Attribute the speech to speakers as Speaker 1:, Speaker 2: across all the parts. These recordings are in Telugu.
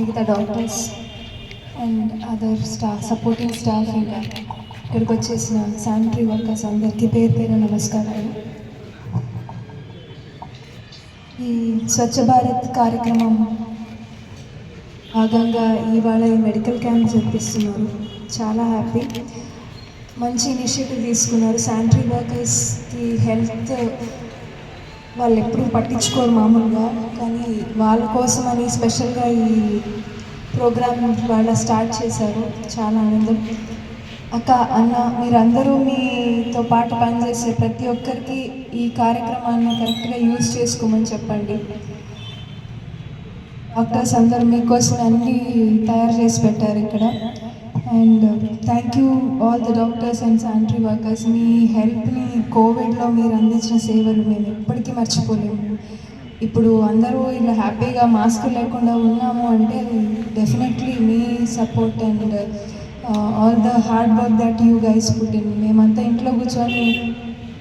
Speaker 1: మిగతా doctors and other staff supporting staff ఇంకా ఇక్కడికి వచ్చేసిన శానిటరీ వర్కర్స్ అందరికీ పేరు పేరు నమస్కారాలు. ఈ స్వచ్ఛ భారత్ కార్యక్రమం భాగంగా ఇవాళ ఈ మెడికల్ క్యాంప్ జరిపిస్తున్నారు. చాలా హ్యాపీ మంచి ఇనిషియేటివ్ తీసుకున్నారు. శానిటరీ వర్కర్స్కి హెల్త్ వాళ్ళు ఎప్పుడూ పట్టించుకోరు మామూలుగా కానీ వాళ్ళ కోసమని స్పెషల్గా ఈ ప్రోగ్రామ్ వాళ్ళ స్టార్ట్ చేశారు. చాలా ఆనందం. అక్క అన్న మీరందరూ మీతో పాటు పనిచేసే ప్రతి ఒక్కరికి ఈ కార్యక్రమాన్ని కరెక్ట్గా యూజ్ చేసుకోమని చెప్పండి. డాక్టర్స్ అందరూ మీకోసం అన్నీ తయారు చేసి పెట్టారు ఇక్కడ. And thank you all the doctors and sanitary workers మీ హెల్ప్ని కోవిడ్లో మీరు అందించిన సేవలు మేము ఎప్పటికీ మర్చిపోలేము. ఇప్పుడు అందరూ ఇలా హ్యాపీగా మాస్క్ లేకుండా ఉన్నాము అంటే definitely me support and all the hard work that you guys put మేమంతా ఇంట్లో కూర్చొని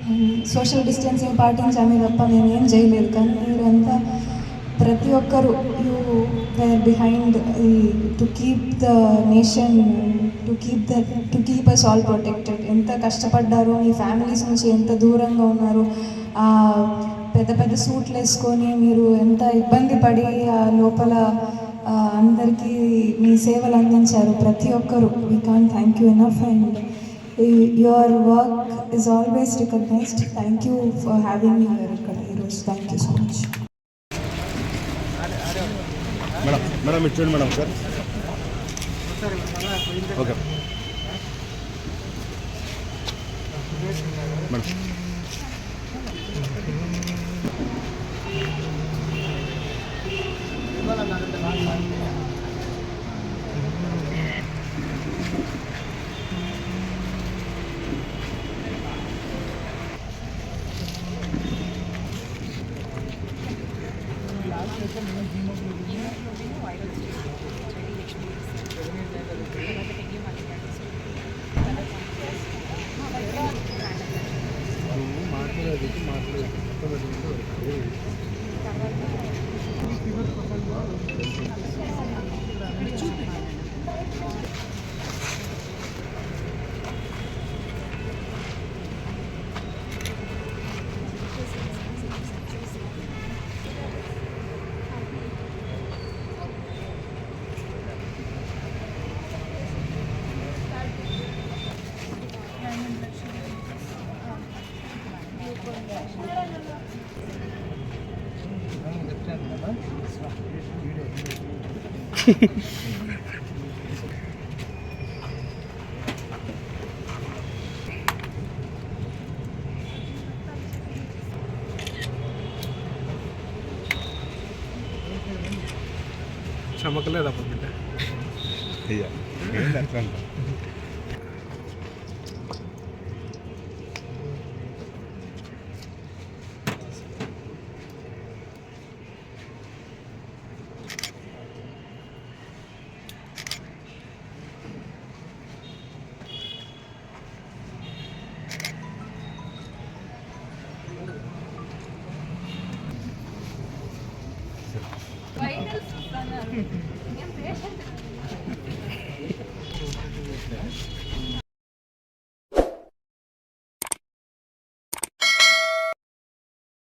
Speaker 1: um, సోషల్ డిస్టెన్సింగ్ పాటించామే తప్ప మేము ఏం చేయలేదు. కానీ మీరంతా ప్రతి ఒక్కరు you were behind to keep the nation to keep the to keep us all protected ఎంత కష్టపడ్డారు మీ ఫ్యామిలీస్ నుంచి ఎంత దూరంగా ఉన్నారు. ఆ పెద్ద పెద్ద సూట్లు వేసుకొని మీరు ఎంత ఇబ్బంది పడి ఆ లోపల అందరికీ మీ సేవలు అందించారు. ప్రతి ఒక్కరు we can thank you enough and your work is always recognised thank you for having your ఇక్కడ ఈరోజు. Thank you so much
Speaker 2: madam madam ಇಟ್ಟು madam sir okay madam Thank.
Speaker 3: చమకలేదప్ప బిడ్డ
Speaker 2: అయ్యా ചമക്കല്ലേ തപ്പത്തില്ല ചെയ്യാം Нет, я сейчас